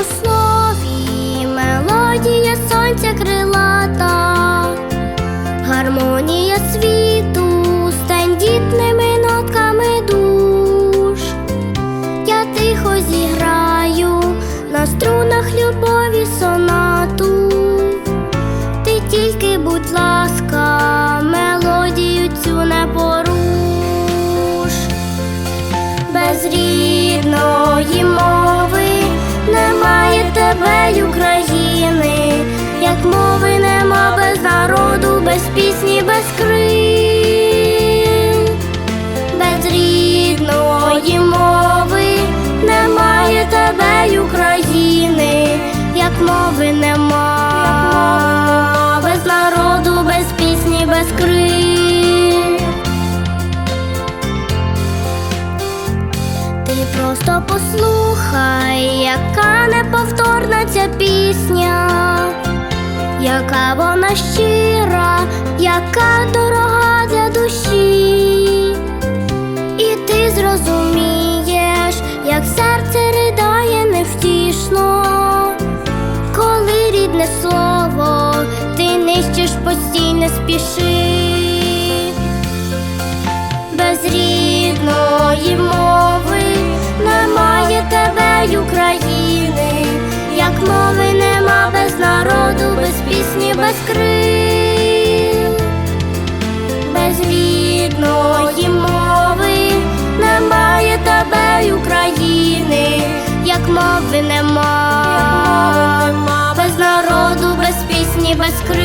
у слові мелодія сонця крилата, гармонія світу з тендітними нотками душ. Я тихо зіграю на струнах любові сонату. Ти тільки, будь ласка, мелодію цю не поруш, безрідної мови тебе України, як мови нема без народу, без пісні, без крил. Без рідної мови немає тебе України, як мови нема, Ти просто послухай, яка неповторна ця пісня, яка вона щира, яка дорога для душі. І ти зрозумієш, як серце ридає невтішно, коли рідне слово ти нищиш постійно спіши. Народу, без пісні, без крил. Без рідної мови немає тебе й України, як мови нема, без народу, без пісні, без крил.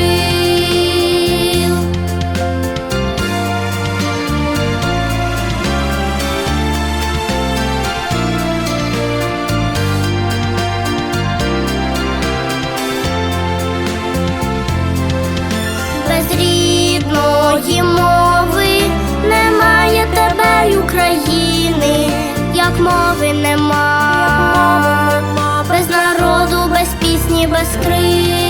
Як мови нема, без народу, без пісні, без крил.